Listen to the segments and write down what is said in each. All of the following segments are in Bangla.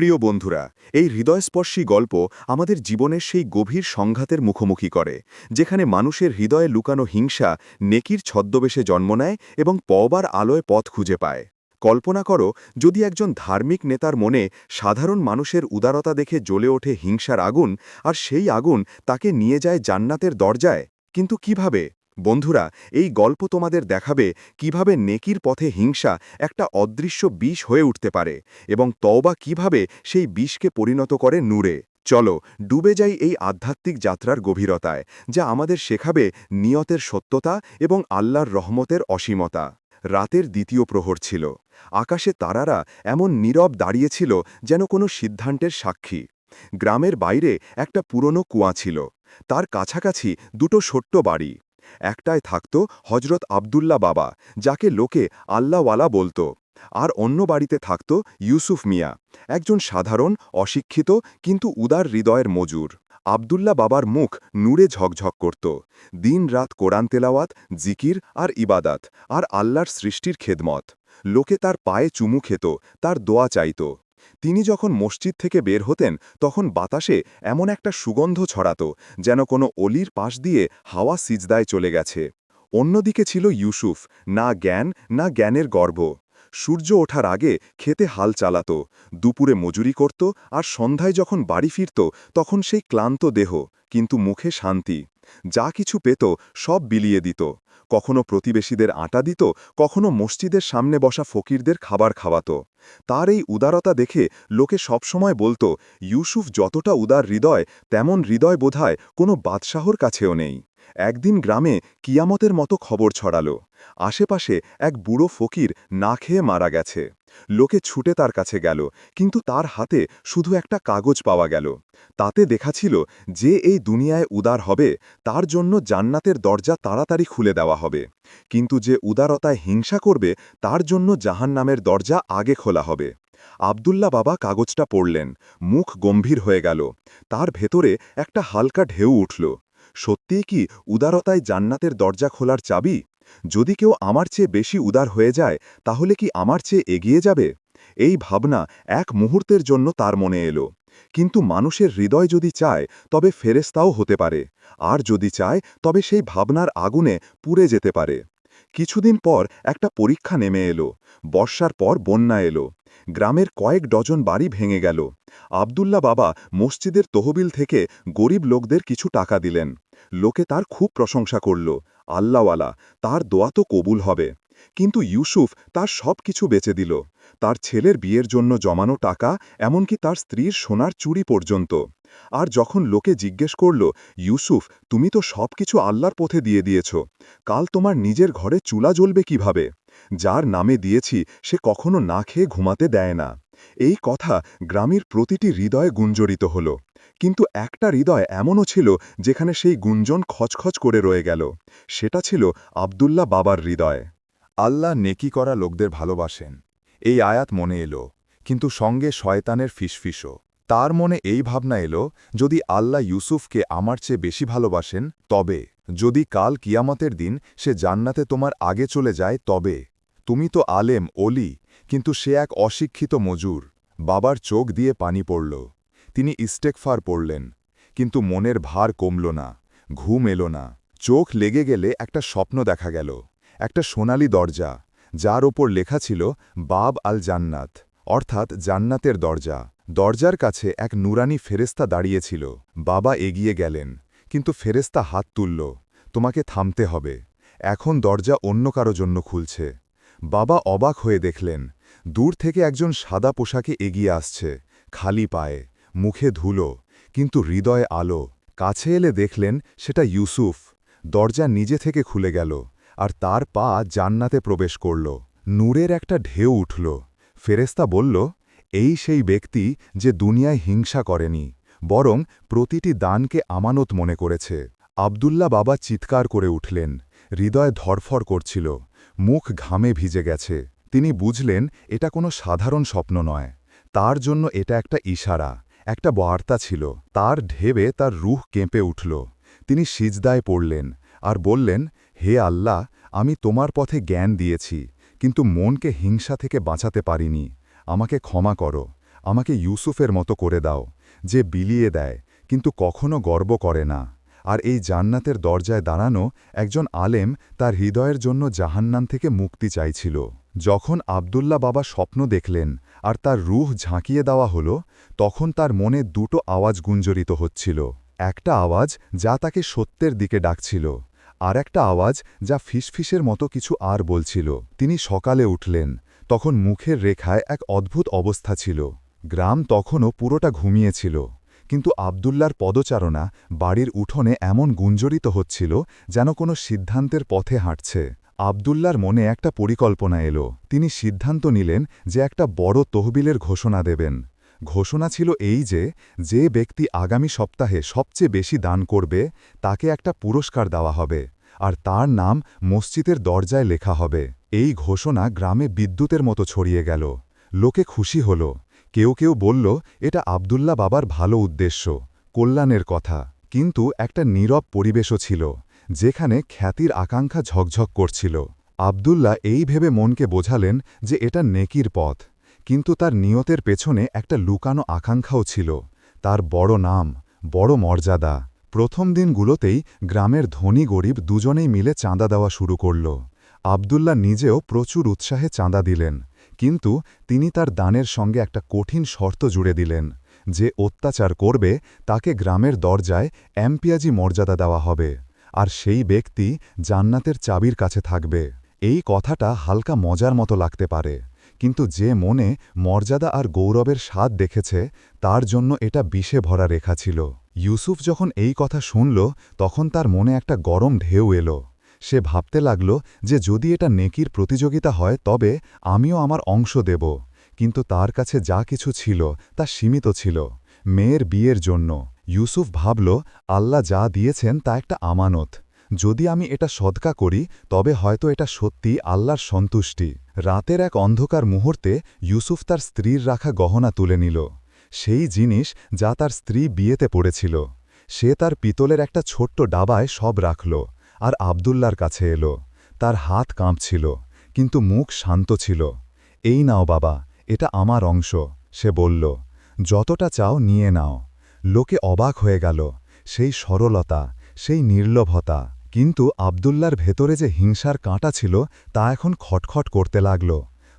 প্রিয় বন্ধুরা, এই হৃদয়স্পর্শী গল্প আমাদের জীবনের সেই গভীর সংঘাতের মুখোমুখি করে, যেখানে মানুষের হৃদয়ে লুকানো হিংসা নেকির ছদ্মবেশে জন্ম নেয় এবং পবার আলোয় পথ খুঁজে পায়। কল্পনা করো, যদি একজন ধার্মিক নেতার মনে সাধারণ মানুষের উদারতা দেখে জ্বলে ওঠে হিংসার আগুন, আর সেই আগুন তাকে নিয়ে যায় জান্নাতের দরজায়, কিন্তু কীভাবে? বন্ধুরা, এই গল্প তোমাদের দেখাবে কীভাবে নেকির পথে হিংসা একটা অদৃশ্য বিষ হয়ে উঠতে পারে এবং তওবা কীভাবে সেই বিষকে পরিণত করে নূরে। চলো, ডুবে যাই এই আধ্যাত্মিক যাত্রার গভীরতায়, যা আমাদের শেখাবে নিয়তের সত্যতা এবং আল্লাহর রহমতের অসীমতা। রাতের দ্বিতীয় প্রহর ছিল। আকাশে তারারা এমন নীরব দাঁড়িয়েছিল যেন কোনো সিদ্ধান্তের সাক্ষী। গ্রামের বাইরে একটা পুরনো কুয়া ছিল। তার কাছাকাছি দুটো ছোট্ট বাড়ি। একটায় থাকত হজরত আবদুল্লা বাবা, যাকে লোকে আল্লাওয়ালা বলতো। আর অন্য বাড়িতে থাকত ইউসুফ মিয়া, একজন সাধারণ, অশিক্ষিত, কিন্তু উদার হৃদয়ের মজুর। আবদুল্লা বাবার মুখ নূরে ঝকঝক করত। দিন রাত কোরআন তেলাওয়াত, জিকির আর ইবাদাত, আর আল্লাহর সৃষ্টির খেদমত। লোকে তার পায়ে চুমু খেত, তার দোয়া চাইত। তিনি যখন মসজিদ থেকে বের হতেন, তখন বাতাসে এমন একটা সুগন্ধ ছড়াত, যেন কোনো অলির পাশ দিয়ে হাওয়া সিজদায় চলে গেছে। অন্যদিকে ছিল ইউসুফ, না জ্ঞান, না জ্ঞানের গর্ব। সূর্য ওঠার আগে খেতে হাল চালাত, দুপুরে মজুরি করত আর সন্ধ্যায় যখন বাড়ি ফিরত, তখন সেই ক্লান্ত দেহ, কিন্তু মুখে শান্তি। যা কিছু পেত সব বিলিয়ে দিত। কখনো প্রতিবেশীদের আটা দিত, কখনো মসজিদের সামনে বসা ফকিরদের খাবার খাওয়াত। তার এই উদারতা দেখে লোকে সবসময় বলতো, ইউসুফ যতটা উদার হৃদয়, তেমন হৃদয় বোধায় কোনো বাদশাহর কাছেও নেই। একদিন গ্রামে কিয়ামতের মতো খবর ছড়ালো। আশেপাশে এক বুড়ো ফকির না খেয়ে মারা গেছে। লোকে ছুটে তার কাছে গেল, কিন্তু তার হাতে শুধু একটা কাগজ পাওয়া গেল। তাতে দেখা ছিল যে এই দুনিয়ায় উদার হবে, তার জন্য জান্নাতের দরজা তাড়াতাড়ি খুলে দেওয়া হবে। কিন্তু যে উদারতায় হিংসা করবে, তার জন্য জাহান্নামের দরজা আগে খোলা হবে। আবদুল্লা বাবা কাগজটা পড়লেন, মুখ গম্ভীর হয়ে গেল। তার ভেতরে একটা হালকা ঢেউ উঠল। সত্যিই কি উদারতায় জান্নাতের দরজা খোলার চাবি? যদি কেউ আমার চেয়ে বেশি উদার হয়ে যায়, তাহলে কি আমার চেয়ে এগিয়ে যাবে? এই ভাবনা এক মুহূর্তের জন্য তার মনে এলো। কিন্তু মানুষের হৃদয় যদি চায়, তবে ফেরেস্তাও হতে পারে। আর যদি চায়, তবে সেই ভাবনার আগুনে পুড়ে যেতে পারে। কিছুদিন পর একটা পরীক্ষা নেমে এলো। বর্ষার পর বন্যা এলো। গ্রামের কয়েক ডজন বাড়ি ভেঙে গেল। আবদুল্লা বাবা মসজিদের তহবিল থেকে গরিব লোকদের কিছু টাকা দিলেন। লোকে তার খুব প্রশংসা করল। আল্লাওয়ালা তার দোয়া তো কবুল হবে। কিন্তু ইউসুফ তার সব কিছু বেচে দিল। তার ছেলের বিয়ের জন্য জমানো টাকা, এমনকি তার স্ত্রীর সোনার চুরি পর্যন্ত। আর যখন লোকে জিজ্ঞেস করল, ইউসুফ, তুমি তো সব কিছু আল্লাহর পথে দিয়ে দিয়েছ। কাল তোমার নিজের ঘরে চুলা জ্বলবে কীভাবে? যার নামে দিয়েছি, সে কখনো না খেয়ে ঘুমাতে দেয় না। এই কথা গ্রামের প্রতিটি হৃদয়ে গুঞ্জরিত হল। কিন্তু একটা হৃদয় এমনও ছিল যেখানে সেই গুঞ্জন খচখচ করে রয়ে গেল। সেটা ছিল আবদুল্লা বাবার হৃদয়। আল্লাহ নেকি করা লোকদের ভালোবাসেন। এই আয়াত মনে এলো, কিন্তু সঙ্গে শয়তানের ফিসফিসও। তার মনে এই ভাবনা এলো, যদি আল্লাহ ইউসুফকে আমার চেয়ে বেশি ভালোবাসেন, তবে, যদি কাল কিয়ামতের দিন সে জান্নাতে তোমার আগে চলে যায়, তবে, তুমি তো আলেম অলি কিন্তু সে এক অশিক্ষিত মজুর। বাবার চোখ দিয়ে পানি পড়ল। তিনি ইস্টেকফার পড়লেন, কিন্তু মনের ভার কমল না, ঘুম এলো না। চোখ লেগে গেলে একটা স্বপ্ন দেখা গেল, একটা সোনালি দরজা, যার ওপর লেখা ছিল, বাব আল জান্নাত অর্থাৎ জান্নাতের দরজা। দরজার কাছে এক নুরানি ফেরেস্তা দাঁড়িয়েছিল। বাবা এগিয়ে গেলেন, কিন্তু ফেরেস্তা হাত তুলল, তোমাকে থামতে হবে। এখন দরজা অন্য কারও জন্য খুলছে। বাবা অবাক হয়ে দেখলেন দূর থেকে একজন সাদা পোশাকে এগিয়ে আসছে, খালি পায়ে, মুখে ধুলো, কিন্তু হৃদয়ে আলো। কাছে এলে দেখলেন সেটা ইউসুফ। দরজা নিজে থেকে খুলে গেল, আর তার পা জান্নাতে প্রবেশ করল। নূরের একটা ঢেউ উঠল। ফেরেস্তা বলল, এই সেই ব্যক্তি যে দুনিয়ায় হিংসা করেনি, বরং প্রতিটি দানকে আমানত মনে করেছে। আবদুল্লা বাবা চিৎকার করে উঠলেন। হৃদয় ধরফর করছিল। মুখ ঘামে ভিজে গেছে। তিনি বুঝলেন, এটা কোনো সাধারণ স্বপ্ন নয়। তার জন্য এটা একটা ইশারা, একটা বার্তা ছিল। তার ঢেবে তার রুহ কেঁপে উঠল। তিনি সিজদায় পড়লেন আর বললেন, হে আল্লাহ, আমি তোমার পথে জ্ঞান দিয়েছি, কিন্তু মনকে হিংসা থেকে বাঁচাতে পারিনি। আমাকে ক্ষমা করো, আমাকে ইউসুফের মতো করে দাও, যে বিলিয়ে দেয়, কিন্তু কখনো গর্ব করে না। আর এই জান্নাতের দরজায় দাঁড়ানো একজন আলেম তার হৃদয়ের জন্য জাহান্নাম থেকে মুক্তি চাইছিল। যখন আবদুল্লা বাবা স্বপ্ন দেখলেন আর তার রুহ ঝাঁকিয়ে দেওয়া হল, তখন তার মনে দুটো আওয়াজ গুঞ্জরিত হচ্ছিল। একটা আওয়াজ যা তাকে সত্যের দিকে ডাকছিল, আর একটা আওয়াজ যা ফিসফিসের মতো কিছু আর বলছিল। তিনি সকালে উঠলেন, তখন মুখের রেখায় এক অদ্ভুত অবস্থা ছিল। গ্রাম তখনও পুরোটা ঘুমিয়েছিল, কিন্তু আবদুল্লার পদচারণা বাড়ির উঠোনে এমন গুঞ্জরিত হচ্ছিল যেন কোনো সিদ্ধান্তের পথে হাঁটছে। আবদুল্লার মনে একটা পরিকল্পনা এলো। তিনি সিদ্ধান্ত নিলেন যে একটা বড় তহবিলের ঘোষণা দেবেন। ঘোষণা ছিল এই যে যে ব্যক্তি আগামী সপ্তাহে সবচেয়ে বেশি দান করবে, তাকে একটা পুরস্কার দেওয়া হবে, আর তার নাম মসজিদের দরজায় লেখা হবে। এই ঘোষণা গ্রামে বিদ্যুতের মতো ছড়িয়ে গেল। লোকে খুশি হল। কেউ কেউ বলল, এটা আবদুল্লা বাবার ভালো উদ্দেশ্য, কল্যাণের কথা। কিন্তু একটা নীরব পরিবেশও ছিল। যেখানে খ্যাতির আকাঙ্ক্ষা ঝকঝক করছিল। আবদুল্লা এই ভেবে মনকে বোঝালেন যে এটা নেকির পথ, কিন্তু তার নিয়তের পেছনে একটা লুকানো আকাঙ্ক্ষাও ছিল। তার বড় নাম, বড় মর্যাদা। প্রথম দিনগুলোতেই গ্রামের ধনী গরিব দুজনেই মিলে চাঁদা দেওয়া শুরু করল। আবদুল্লা নিজেও প্রচুর উৎসাহে চাঁদা দিলেন, কিন্তু তিনি তার দানের সঙ্গে একটা কঠিন শর্ত জুড়ে দিলেন, যে অত্যাচার করবে, তাকে গ্রামের দরজায় এমপিয়াজি মর্যাদা দেওয়া হবে। আর সেই ব্যক্তি জান্নাতের চাবির কাছে থাকবে। এই কথাটা হালকা মজার মতো লাগতে পারে, কিন্তু যে মনে মর্যাদা আর গৌরবের স্বাদ দেখেছে, তার জন্য এটা বিষে ভরা রেখা ছিল। ইউসুফ যখন এই কথা শুনল, তখন তার মনে একটা গরম ঢেউ এলো। সে ভাবতে লাগল যে যদি এটা নেকির প্রতিযোগিতা হয়, তবে আমিও আমার অংশ দেব। কিন্তু তার কাছে যা কিছু ছিল, তা সীমিত ছিল, মেয়ের বিয়ের জন্য। ইউসুফ ভাবল, আল্লাহ যা দিয়েছেন তা একটা আমানত। যদি আমি এটা সদকা করি, তবে হয়তো এটা সত্যি আল্লাহর সন্তুষ্টি। রাতের এক অন্ধকার মুহূর্তে ইউসুফ তার স্ত্রীর রাখা গহনা তুলে নিল। সেই জিনিস যা তার স্ত্রী বিয়েতে পড়েছিল। সে তার পিতলের একটা ছোট্ট ডাবায় সব রাখল আর আবদুল্লার কাছে এলো। তার হাত কাঁপছিল, কিন্তু মুখ শান্ত ছিল। এই নাও বাবা, এটা আমার অংশ সে বলল। যতটা চাও নিয়ে নাও। লোকে অবাক হয়ে গেল, সেই সরলতা, সেই নির্লভতা। কিন্তু আবদুল্লার ভেতরে যে হিংসার কাঁটা ছিল, তা এখন খটখট করতে লাগল।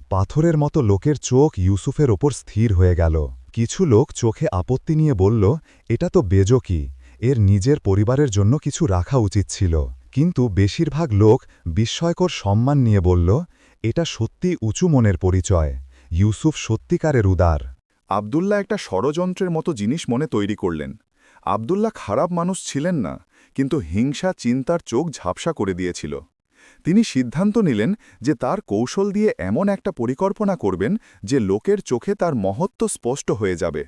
পাথরের মতো লোকের চোখ ইউসুফের ওপর স্থির হয়ে গেল। কিছু লোক চোখে আপত্তি নিয়ে বলল, এটা তো বেজকি এর নিজের পরিবারের জন্য কিছু রাখা উচিত ছিল। কিন্তু বেশিরভাগ লোক বিস্ময়কর সম্মান নিয়ে বলল, এটা সত্যি উঁচু মনের পরিচয়। ইউসুফ সত্যিকারের উদার। আবদুল্লাহ একটা ষড়যন্ত্রের মতো জিনিস মনে তৈরি করলেন। আবদুল্লাহ খারাপ মানুষ ছিলেন না, কিন্তু হিংসা, চিন্তার চোখ ঝাপসা করে দিয়েছিল। তিনি সিদ্ধান্ত নিলেন যে তার কৌশল দিয়ে এমন একটা পরিকল্পনা করবেন যে লোকের চোখে তার মহত্ব স্পষ্ট হয়ে যাবে।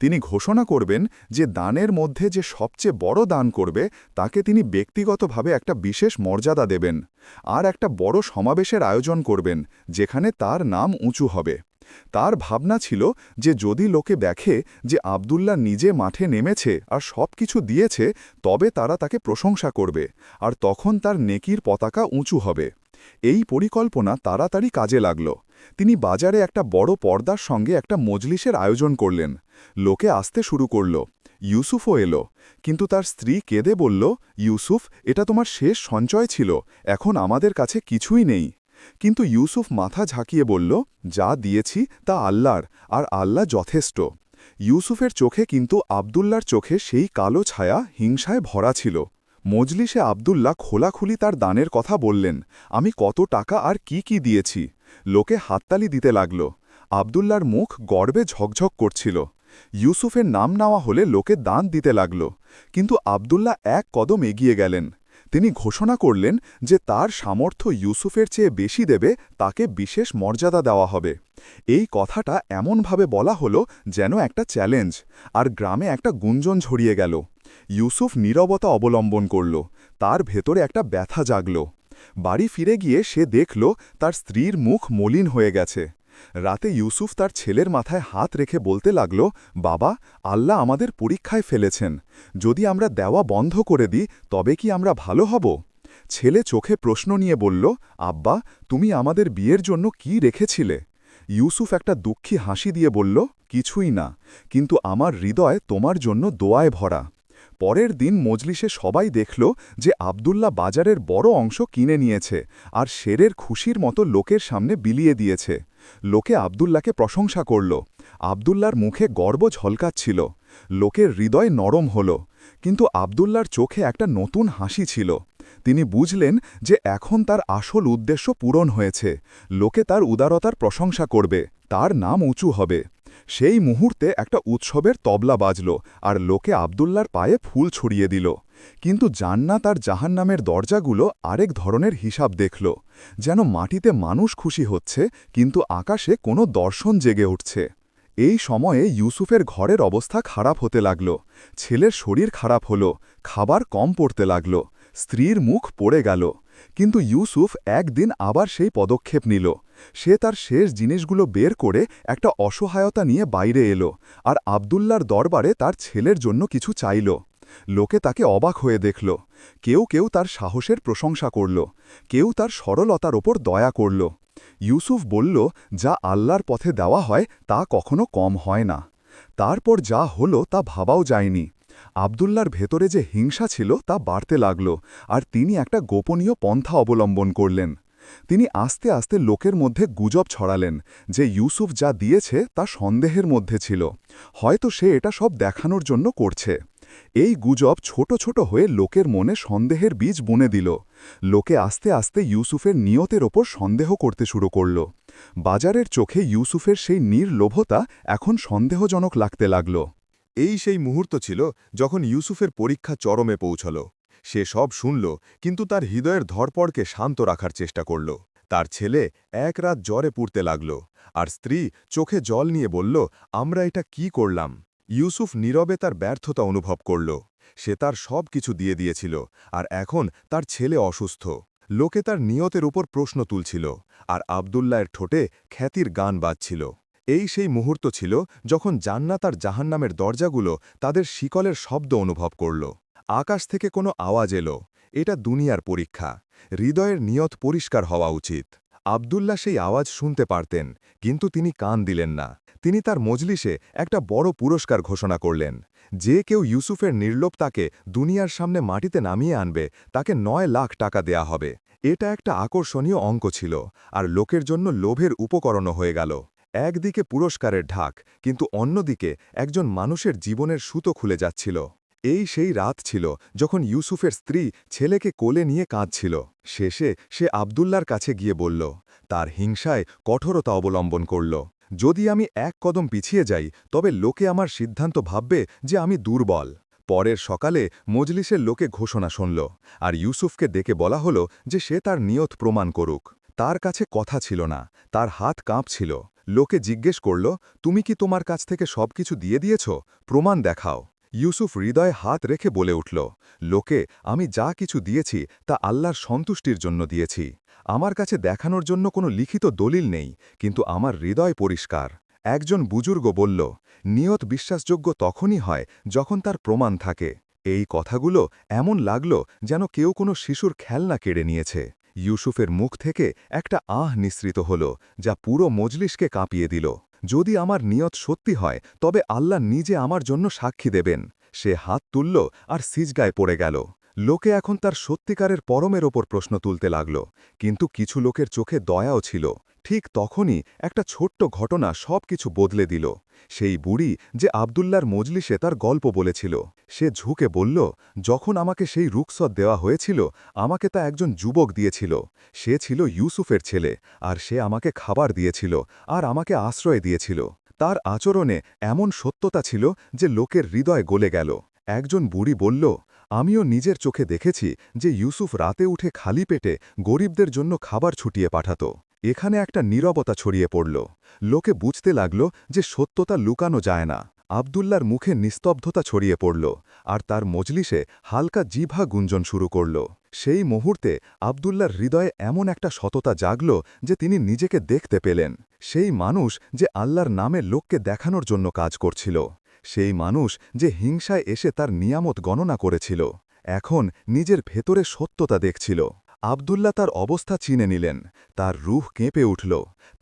তিনি ঘোষণা করবেন যে দানের মধ্যে যে সবচেয়ে বড় দান করবে, তাকে তিনি ব্যক্তিগতভাবে একটা বিশেষ মর্যাদা দেবেন, আর একটা বড় সমাবেশের আয়োজন করবেন, যেখানে তার নাম উঁচু হবে। তার ভাবনা ছিল যে যদি লোকে দেখে যে আবদুল্লাহ নিজে মাঠে নেমেছে আর সব কিছু দিয়েছে, তবে তারা তাকে প্রশংসা করবে আর তখন তার নেকির পতাকা উঁচু হবে। এই পরিকল্পনা তাড়াতাড়ি কাজে লাগল। তিনি বাজারে একটা বড় পর্দার সঙ্গে একটা মজলিসের আয়োজন করলেন। লোকে আসতে শুরু করল। ইউসুফও এলো। কিন্তু তার স্ত্রী কেঁদে বলল, ইউসুফ, এটা তোমার শেষ সঞ্চয় ছিল। এখন আমাদের কাছে কিছুই নেই। কিন্তু ইউসুফ মাথা ঝাঁকিয়ে বলল, যা দিয়েছি তা আল্লাহর, আর আল্লাহ যথেষ্ট। ইউসুফের চোখে কিন্তু আবদুল্লার চোখে সেই কালো ছায়া হিংসায় ভরা ছিল। মজলিসে আবদুল্লাহ খোলাখুলি তার দানের কথা বললেন, আমি কত টাকা আর কি কি দিয়েছি? লোকে হাততালি দিতে লাগল। আবদুল্লার মুখ গর্বে ঝকঝক করছিল। ইউসুফের নাম নেওয়া হলে লোকে দান দিতে লাগল। কিন্তু আবদুল্লাহ এক কদম এগিয়ে গেলেন। তিনি ঘোষণা করলেন যে তার সামর্থ্য ইউসুফের চেয়ে বেশি দেবে, তাকে বিশেষ মর্যাদা দেওয়া হবে। এই কথাটা এমনভাবে বলা হলো যেন একটা চ্যালেঞ্জ, আর গ্রামে একটা গুঞ্জন ছড়িয়ে গেল। ইউসুফ নীরবতা অবলম্বন করল, তার ভেতরে একটা ব্যথা জাগল। বাড়ি ফিরে গিয়ে সে দেখল তার স্ত্রীর মুখ মলিন হয়ে গেছে। রাতে ইউসুফ তার ছেলের মাথায় হাত রেখে বলতে লাগল, বাবা, আল্লাহ আমাদের পরীক্ষায় ফেলেছেন। যদি আমরা দেওয়া বন্ধ করে দিই, তবে কি আমরা ভালো হব? ছেলে চোখে প্রশ্ন নিয়ে বলল, আব্বা, তুমি আমাদের বিয়ের জন্য কি রেখেছিলে? ইউসুফ একটা দুঃখী হাসি দিয়ে বলল, কিছুই না, কিন্তু আমার হৃদয় তোমার জন্য দোয়ায় ভরা। পরের দিন মজলিসে সবাই দেখল যে আবদুল্লা বাজারের বড় অংশ কিনে নিয়েছে আর শেরের খুশির মতো লোকের সামনে বিলিয়ে দিয়েছে। লোকে আবদুল্লাকে প্রশংসা করল। আবদুল্লার মুখে গর্ব ঝলকাচ্ছিল। লোকের হৃদয় নরম হল। কিন্তু আবদুল্লার চোখে একটা নতুন হাসি ছিল। তিনি বুঝলেন যে এখন তার আসল উদ্দেশ্য পূরণ হয়েছে। লোকে তার উদারতার প্রশংসা করবে। তার নাম উঁচু হবে। সেই মুহূর্তে একটা উৎসবের তবলা বাজল আর লোকে আবদুল্লার পায়ে ফুল ছড়িয়ে দিল। কিন্তু জান্নাত আর জাহান্নামের দরজাগুলো আরেক ধরনের হিসাব দেখল, যেন মাটিতে মানুষ খুশি হচ্ছে, কিন্তু আকাশে কোনো দর্শন জেগে উঠছে। এই সময়ে ইউসুফের ঘরের অবস্থা খারাপ হতে লাগল, ছেলের শরীর খারাপ হল, খাবার কম পড়তে লাগল, স্ত্রীর মুখ পড়ে গেল। কিন্তু ইউসুফ একদিন আবার সেই পদক্ষেপ নিল। সে তার শেষ জিনিসগুলো বের করে একটা অসহায়তা নিয়ে বাইরে এলো, আর আবদুল্লার দরবারে তার ছেলের জন্য কিছু চাইল। লোকে তাকে অবাক হয়ে দেখল। কেউ কেউ তার সাহসের প্রশংসা করল। কেউ তার সরলতার ওপর দয়া করল। ইউসুফ বলল, যা আল্লাহর পথে দেওয়া হয় তা কখনো কম হয় না। তারপর যা হলো তা ভাবাও যায়নি। আবদুল্লার ভেতরে যে হিংসা ছিল তা বাড়তে লাগল, আর তিনি একটা গোপনীয় পন্থা অবলম্বন করলেন। তিনি আস্তে আস্তে লোকের মধ্যে গুজব ছড়ালেন যে ইউসুফ যা দিয়েছে তা সন্দেহের মধ্যে ছিল। হয়তো সে এটা সব দেখানোর জন্য করছে। এই গুজব ছোট ছোট হয়ে লোকের মনে সন্দেহের বীজ বুনে দিল। লোকে আস্তে আস্তে ইউসুফের নিয়তের ওপর সন্দেহ করতে শুরু করল। বাজারের চোখে ইউসুফের সেই নির্লোভতা এখন সন্দেহজনক লাগতে লাগল। এই সেই মুহূর্ত ছিল যখন ইউসুফের পরীক্ষা চরমে পৌঁছল। সে সব শুনল, কিন্তু তার হৃদয়ের ধরপড়কে শান্ত রাখার চেষ্টা করল। তার ছেলে এক রাত জ্বরে পুড়তে লাগল, আর স্ত্রী চোখে জল নিয়ে বলল, আমরা এটা কি করলাম? ইউসুফ নীরবে তার ব্যর্থতা অনুভব করল। সে তার সব কিছু দিয়ে দিয়েছিল, আর এখন তার ছেলে অসুস্থ। লোকে তার নিয়তের উপর প্রশ্ন তুলছিল, আর আবদুল্লায়ের ঠোঁটে খ্যাতির গান বাজছিল। এই সেই মুহূর্ত ছিল যখন জান্নাত আর জাহান্নামের দরজাগুলো তাদের শিকলের শব্দ অনুভব করল। আকাশ থেকে কোনো আওয়াজ এলো, এটা দুনিয়ার পরীক্ষা। হৃদয়ের নিয়ত পরিষ্কার হওয়া উচিত। আবদুল্লা সেই আওয়াজ শুনতে পারতেন, কিন্তু তিনি কান দিলেন না। তিনি তার মজলিসে একটা বড় পুরস্কার ঘোষণা করলেন। যে কেউ ইউসুফের নির্লোপ তাকে দুনিয়ার সামনে মাটিতে নামিয়ে আনবে, তাকে নয় লাখ টাকা দেয়া হবে। এটা একটা আকর্ষণীয় অঙ্ক ছিল, আর লোকের জন্য লোভের উপকরণও হয়ে গেল। একদিকে পুরস্কারের ঢাক, কিন্তু অন্যদিকে একজন মানুষের জীবনের সুতো খুলে যাচ্ছিল। এই সেই রাত ছিল যখন ইউসুফের স্ত্রী ছেলেকে কোলে নিয়ে কাঁদছিল। শেষে সে আবদুল্লার কাছে গিয়ে বলল, তার হিংসায় কঠোরতা অবলম্বন করল। যদি আমি এক কদম পিছিয়ে যাই, তবে লোকে আমার সিদ্ধান্ত ভাববে যে আমি দুর্বল। পরের সকালে মজলিসের লোকে ঘোষণা শুনল, আর ইউসুফকে ডেকে বলা হলো যে সে তার নিয়ত প্রমাণ করুক। তার কাছে কথা ছিল না, তার হাত কাঁপছিল। লোকে জিজ্ঞেস করল, তুমি কি তোমার কাছ থেকে সব কিছু দিয়ে দিয়েছ? প্রমাণ দেখাও। ইউসুফ হৃদয়ে হাত রেখে বলে উঠল, লোকে, আমি যা কিছু দিয়েছি, তা আল্লাহর সন্তুষ্টির জন্য দিয়েছি। আমার কাছে দেখানোর জন্য কোনো লিখিত দলিল নেই, কিন্তু আমার হৃদয় পরিষ্কার। একজন বুজুর্গ বলল, নিয়ত বিশ্বাসযোগ্য তখনই হয় যখন তার প্রমাণ থাকে। এই কথাগুলো এমন লাগল যেন কেউ কোনো শিশুর খেলনা কেড়ে নিয়েছে। ইউসুফের মুখ থেকে একটা আহ নিঃসৃত হল, যা পুরো মজলিসকে কাঁপিয়ে দিল। যদি আমার নিয়ত সত্যি হয়, তবে আল্লাহ নিজে আমার জন্য সাক্ষী দেবেন। সে হাত তুলল আর সিজগায় পড়ে গেল। লোকে এখন তার সত্যিকারের পরমের ওপর প্রশ্ন তুলতে লাগল, কিন্তু কিছু লোকের চোখে দয়াও ছিল। ঠিক তখনই একটা ছোট্ট ঘটনা সব কিছু বদলে দিল। সেই বুড়ি যে আবদুল্লার মজলিসে তার গল্প বলেছিল, সে ঝুঁকে বলল, যখন আমাকে সেই রুকসত দেওয়া হয়েছিল, আমাকে তা একজন যুবক দিয়েছিল। সে ছিল ইউসুফের ছেলে, আর সে আমাকে খাবার দিয়েছিল, আর আমাকে আশ্রয় দিয়েছিল। তার আচরণে এমন সত্যতা ছিল যে লোকের হৃদয় গলে গেল। একজন বুড়ি বলল, আমিও নিজের চোখে দেখেছি যে ইউসুফ রাতে উঠে খালি পেটে গরিবদের জন্য খাবার ছুটিয়ে পাঠাত। এখানে একটা নীরবতা ছড়িয়ে পড়ল। লোকে বুঝতে লাগল যে সত্যতা লুকানো যায় না। আবদুল্লার মুখে নিস্তব্ধতা ছড়িয়ে পড়ল, আর তার মজলিসে হালকা জিভা গুঞ্জন শুরু করল। সেই মুহূর্তে আবদুল্লার হৃদয়ে এমন একটা সততা জাগল যে তিনি নিজেকে দেখতে পেলেন। সেই মানুষ যে আল্লাহর নামে লোককে দেখানোর জন্য কাজ করছিল। সেই মানুষ যে হিংসায় এসে তার নিয়ামত গণনা করেছিল, এখন নিজের ভেতরে সত্যতা দেখছিল। আবদুল্লা তার অবস্থা চিনে নিলেন, তার রুহ কেঁপে উঠল,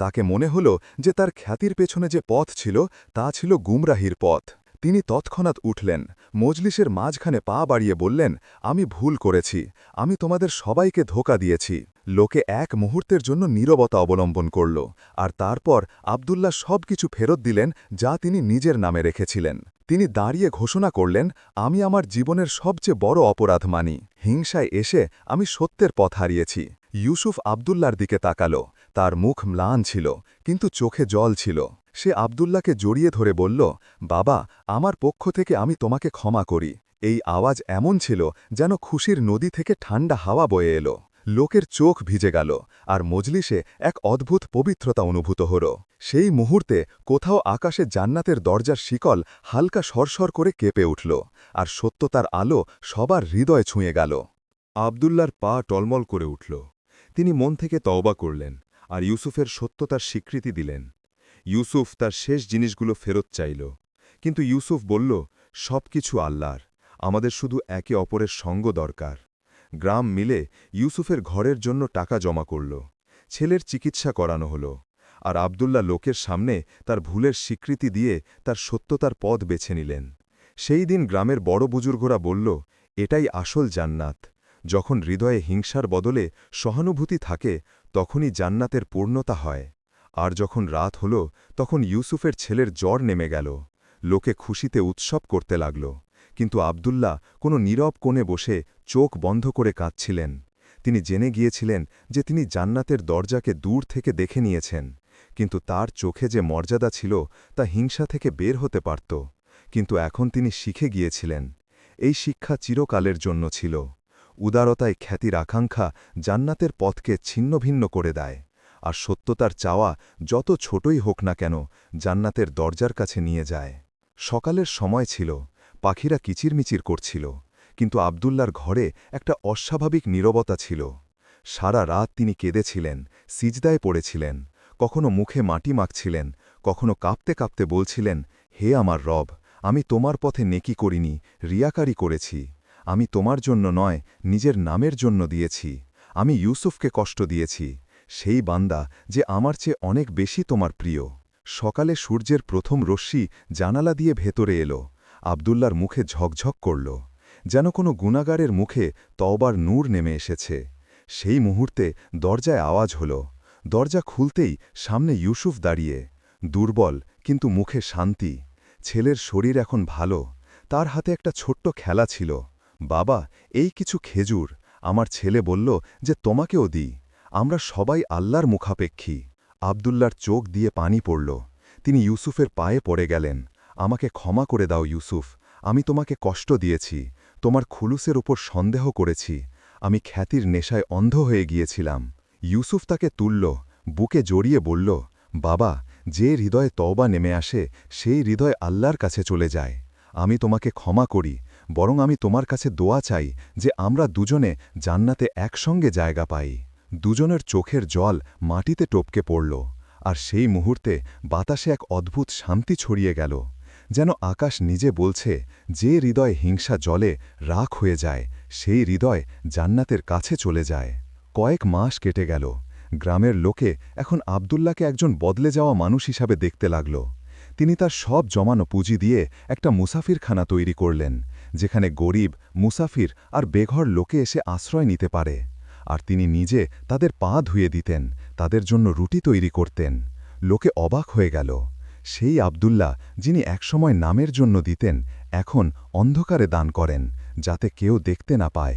তাকে মনে হল যে তার খ্যাতির পেছনে যে পথ ছিল, তা ছিল গুমরাহির পথ। তিনি তৎক্ষণাৎ উঠলেন, মজলিসের মাঝখানে পা বাড়িয়ে বললেন, আমি ভুল করেছি, আমি তোমাদের সবাইকে ধোকা দিয়েছি। লোকে এক মুহূর্তের জন্য নীরবতা অবলম্বন করল, আর তারপর আবদুল্লাহ সব কিছু ফেরত দিলেন, যা তিনি নিজের নামে রেখেছিলেন। তিনি দাঁড়িয়ে ঘোষণা করলেন, আমি আমার জীবনের সবচেয়ে বড় অপরাধ মানি। হিংসায় এসে আমি সত্যের পথ হারিয়েছি। ইউসুফ আবদুল্লার দিকে তাকাল, তার মুখ ম্লান ছিল, কিন্তু চোখে জল ছিল। সে আবদুল্লাকে জড়িয়ে ধরে বলল, বাবা, আমার পক্ষ থেকে আমি তোমাকে ক্ষমা করি। এই আওয়াজ এমন ছিল যেন খুশির নদী থেকে ঠান্ডা হাওয়া বয়ে এলো। লোকের চোখ ভিজে গেল, আর মজলিসে এক অদ্ভুত পবিত্রতা অনুভূত হল। সেই মুহূর্তে কোথাও আকাশে জান্নাতের দরজার শিকল হালকা সরসর করে কেঁপে উঠল, আর সত্যতার আলো সবার হৃদয় ছুঁয়ে গেল। আবদুল্লার পা টলমল করে উঠল। তিনি মন থেকে তওবা করলেন, আর ইউসুফের সত্যতার স্বীকৃতি দিলেন। ইউসুফ তার শেষ জিনিসগুলো ফেরত চাইল। কিন্তু ইউসুফ বলল সব কিছু আল্লাহর। আমাদের শুধু একে অপরের সঙ্গ দরকার। গ্রাম মিলে ইউসুফের ঘরের জন্য টাকা জমা করল। ছেলের চিকিৎসা করানো হল। আর আবদুল্লা লোকের সামনে তার ভুলের স্বীকৃতি দিয়ে তার সত্যতার পথ বেছে নিলেন। সেই দিন গ্রামের বড় বুজুর্গরা বলল, এটাই আসল জান্নাত। যখন হৃদয়ে হিংসার বদলে সহানুভূতি থাকে, তখনই জান্নাতের পূর্ণতা হয়। আর যখন রাত হল, তখন ইউসুফের ছেলের জ্বর নেমে গেল। লোকে খুশিতে উৎসব করতে লাগল। কিন্তু আবদুল্লাহ কোনো নীরব কোণে বসে চোখ বন্ধ করে কাঁদছিলেন। তিনি জেনে গিয়েছিলেন যে তিনি জান্নাতের দরজাকে দূর থেকে দেখে নিয়েছেন। কিন্তু তার চোখে যে মর্যাদা ছিল, তা হিংসা থেকে বের হতে পারত। কিন্তু এখন তিনি শিখে গিয়েছিলেন, এই শিক্ষা চিরকালের জন্য ছিল। উদারতায় খ্যাতির আকাঙ্ক্ষা জান্নাতের পথকে ছিন্নভিন্ন করে দেয়। আর সত্যতার চাওয়া যত ছোটই হোক না কেন জান্নাতের দরজার কাছে নিয়ে যায়। সকালের সময় ছিল, পাখিরা কিচিরমিচির করছিল, কিন্তু আবদুল্লার ঘরে একটা অস্বাভাবিক নীরবতা ছিল। সারা রাত তিনি কেঁদেছিলেন, সিজদায় পড়েছিলেন, কখনো মুখে মাটি মাখছিলেন, কখনো কাঁপতে কাঁপতে বলছিলেন, হে আমার রব, আমি তোমার পথে নেকি করিনি, রিয়াকারি করেছি, আমি তোমার জন্য নয়, নিজের নামের জন্য দিয়েছি, আমি ইউসুফকে কষ্ট দিয়েছি সেই বান্দা যে আমার চেয়ে অনেক বেশি তোমার প্রিয়। সকালে সূর্যের প্রথম রশ্মি জানালা দিয়ে ভেতরে এলো। আবদুল্লার মুখে ঝকঝক করল। যেন কোনো গুণাগারের মুখে তওবার নূর নেমে এসেছে। সেই মুহূর্তে দরজায় আওয়াজ হল। দরজা খুলতেই সামনে ইউসুফ দাঁড়িয়ে। দুর্বল, কিন্তু মুখে শান্তি। ছেলের শরীর এখন ভালো। তার হাতে একটা ছোট্ট খেলা ছিল। বাবা, এই কিছু খেজুর। আমার ছেলে বলল, যে তোমাকেও দিই। আমরা সবাই আল্লাহর মুখাপেক্ষী। আবদুল্লার চোখ দিয়ে পানি পড়ল। তিনি ইউসুফের পায়ে পড়ে গেলেন। আমাকে ক্ষমা করে দাও ইউসুফ। আমি তোমাকে কষ্ট দিয়েছি। তোমার খুলুসের ওপর সন্দেহ করেছি। আমি খ্যাতির নেশায় অন্ধ হয়ে গিয়েছিলাম। ইউসুফ তাকে তুলল, বুকে জড়িয়ে বলল, বাবা, যে হৃদয়ে তওবা নেমে আসে, সেই হৃদয় আল্লাহর কাছে চলে যায়। আমি তোমাকে ক্ষমা করি, বরং আমি তোমার কাছে দোয়া চাই যে আমরা দুজনে জান্নাতে একসঙ্গে জায়গা পাই। দুজনের চোখের জল মাটিতে টপকে পড়ল, আর সেই মুহূর্তে বাতাসে এক অদ্ভুত শান্তি ছড়িয়ে গেল, যেন আকাশ নিজে বলছে, যে হৃদয় হিংসা জলে রাখ হয়ে যায়, সেই হৃদয় জান্নাতের কাছে চলে যায়। কয়েক মাস কেটে গেল, গ্রামের লোকে এখন আবদুল্লাকে একজন বদলে যাওয়া মানুষ হিসাবে দেখতে লাগল। তিনি তার সব জমানো পুঁজি দিয়ে একটা মুসাফিরখানা তৈরি করলেন, যেখানে গরিব, মুসাফির আর বেঘর লোকে এসে আশ্রয় নিতে পারে। আর তিনি নিজে তাদের পা ধুয়ে দিতেন, তাদের জন্য রুটি তৈরি করতেন। লোকে অবাক হয়ে গেল। সেই আবদুল্লাহ যিনি একসময় নামের জন্য দিতেন, এখন অন্ধকারে দান করেন, যাতে কেউ দেখতে না পায়।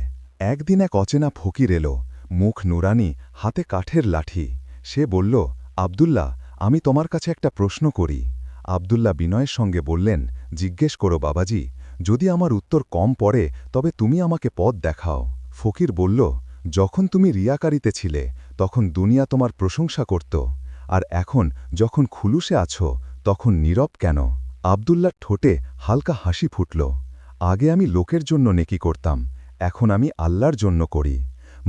একদিন এক অচেনা ফকির এলো, মুখ নুরানি, হাতে কাঠের লাঠি। সে বলল, আবদুল্লাহ, আমি তোমার কাছে একটা প্রশ্ন করি। আবদুল্লাহ বিনয়ের সঙ্গে বললেন, জিজ্ঞেস করো বাবাজি, যদি আমার উত্তর কম পড়ে, তবে তুমি আমাকে পথ দেখাও। ফকির বলল যখন তুমি রিয়াকারিতে ছিলে, তখন দুনিয়া তোমার প্রশংসা করত, আর এখন যখন খুলুসে আছো, তখন নীরব কেন? আবদুল্লার ঠোঁটে হালকা হাসি ফুটল, আগে আমি লোকের জন্য নেকি করতাম, এখন আমি আল্লাহর জন্য করি।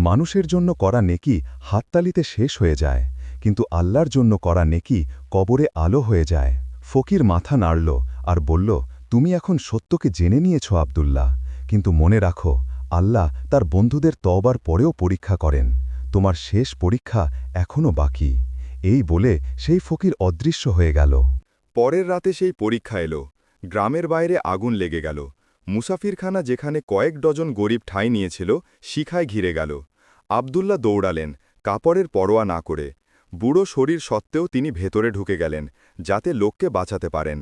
মানুষের জন্য করা নেকি হাততালিতে শেষ হয়ে যায়, কিন্তু আল্লাহর জন্য করা নেকি কবরে আলো হয়ে যায়। ফকির মাথা নাড়ল আর বলল, তুমি এখন সত্যকে জেনে নিয়েছ আবদুল্লাহ, কিন্তু মনে রাখো আল্লাহ তার বন্ধুদের তবার পরেও পরীক্ষা করেন। তোমার শেষ পরীক্ষা এখনও বাকি। এই বলে সেই ফকির অদৃশ্য হয়ে গেল। পরের রাতে সেই পরীক্ষা এলো। গ্রামের বাইরে আগুন লেগে গেল। মুসাফিরখানা যেখানে কয়েক ডজন গরিব ঠাঁই নিয়েছিল, শিখায় ঘিরে গেল। আবদুল্লা দৌড়ালেন, কাপড়ের পরোয়া না করে। বুড়ো শরীর সত্ত্বেও তিনি ভেতরে ঢুকে গেলেন, যাতে লোককে বাঁচাতে পারেন।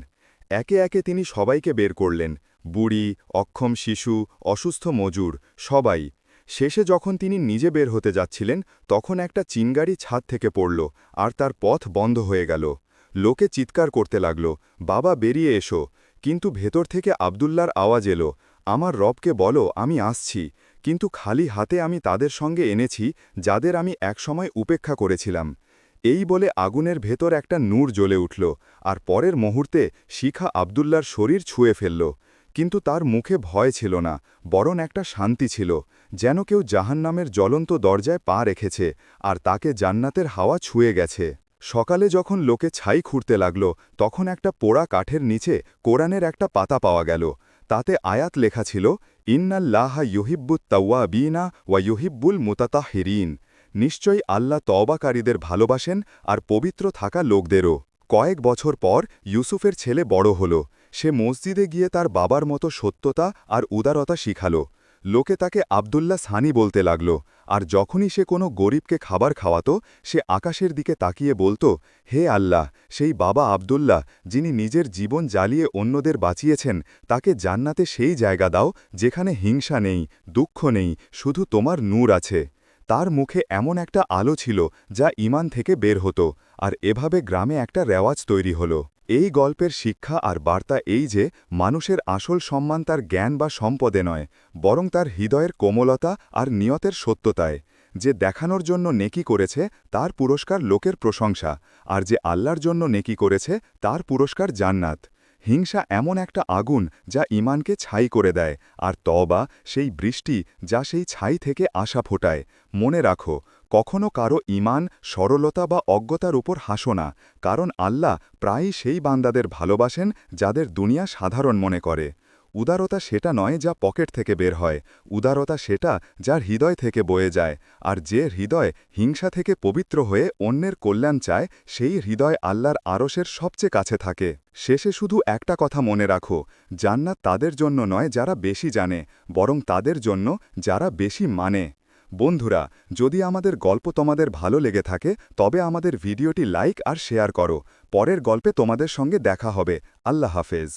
একে একে তিনি সবাইকে বের করলেন বুড়ি, অক্ষম শিশু, অসুস্থ মজুর, সবাই। শেষে যখন তিনি নিজে বের হতে যাচ্ছিলেন, তখন একটা চিনগাড়ি ছাদ থেকে পড়ল আর তার পথ বন্ধ হয়ে গেল। লোকে চিৎকার করতে লাগল, বাবা, বেরিয়ে এসো। কিন্তু ভেতর থেকে আবদুল্লার আওয়াজ এলো, আমার রবকে বলো, আমি আসছি। কিন্তু খালি হাতে আমি তাদের সঙ্গে এনেছি, যাদের আমি একসময় উপেক্ষা করেছিলাম। এই বলে আগুনের ভেতর একটা নূর জ্বলে উঠল আর পরের মুহূর্তে শিখা আবদুল্লার শরীর ছুঁয়ে ফেলল। কিন্তু তার মুখে ভয় ছিল না, বরং একটা শান্তি ছিল, যেন কেউ জাহান্নামের জ্বলন্ত দরজায় পা রেখেছে আর তাকে জান্নাতের হাওয়া ছুঁয়ে গেছে। সকালে যখন লোকে ছাই খুঁড়তে লাগল, তখন একটা পোড়া কাঠের নিচে কোরআনের একটা পাতা পাওয়া গেল। তাতে আয়াত লেখা ছিল, ইন্নাল্লাহা ইউহিব্বুত তাওয়া বিনা ওয়া ইউহিব্বুল মুতাতাহিরিন। নিশ্চয়ই আল্লাহ তওবাকারীদের ভালোবাসেন আর পবিত্র থাকা লোকদেরও। কয়েক বছর পর ইউসুফের ছেলে বড় হল। সে মসজিদে গিয়ে তার বাবার মতো সত্যতা আর উদারতা শিখাল। লোকে তাকে আবদুল্লাহ সানি বলতে লাগল, আর যখনই সে কোনো গরিবকে খাবার খাওয়াতো, সে আকাশের দিকে তাকিয়ে বলতো, হে আল্লাহ, সেই বাবা আবদুল্লাহ, যিনি নিজের জীবন জ্বালিয়ে অন্যদের বাঁচিয়েছেন, তাকে জান্নাতে সেই জায়গা দাও, যেখানে হিংসা নেই, দুঃখ নেই, শুধু তোমার নূর আছে। তার মুখে এমন একটা আলো ছিল, যা ইমান থেকে বের হতো, আর এভাবে গ্রামে একটা রেওয়াজ তৈরি হল। এই গল্পের শিক্ষা আর বার্তা এই যে, মানুষের আসল সম্মান তার জ্ঞান বা সম্পদে নয়, বরং তার হৃদয়ের কোমলতা আর নিয়তের সত্যতায়, যে দেখানোর জন্য নেকি করেছে তার পুরস্কার লোকের প্রশংসা, আর যে আল্লাহর জন্য নেকি করেছে তার পুরস্কার জান্নাত। হিংসা এমন একটা আগুন যা ইমানকে ছাই করে দেয়, আর তবা সেই বৃষ্টি যা সেই ছাই থেকে আশা ফোটায়। মনে রাখো, কখনো কারও ইমান সরলতা বা অজ্ঞতার উপর হাসো না, কারণ আল্লাহ প্রায়ই সেই বান্দাদের ভালোবাসেন যাদের দুনিয়া সাধারণ মনে করে। উদারতা সেটা নয় যা পকেট থেকে বের হয়, উদারতা সেটা যার হৃদয় থেকে বয়ে যায়, আর যে হৃদয় হিংসা থেকে পবিত্র হয়ে অন্যের কল্যাণ চায়, সেই হৃদয় আল্লাহর আরসের সবচেয়ে কাছে থাকে। শেষে শুধু একটা কথা মনে রাখো, জান্নাত তাদের জন্য নয় যারা বেশি জানে, বরং তাদের জন্য যারা বেশি মানে। বন্ধুরা, যদি আমাদের গল্প তোমাদের ভালো লেগে থাকে, তবে আমাদের ভিডিওটি লাইক আর শেয়ার করো। পরের গল্পে তোমাদের সঙ্গে দেখা হবে। আল্লাহ হাফেজ।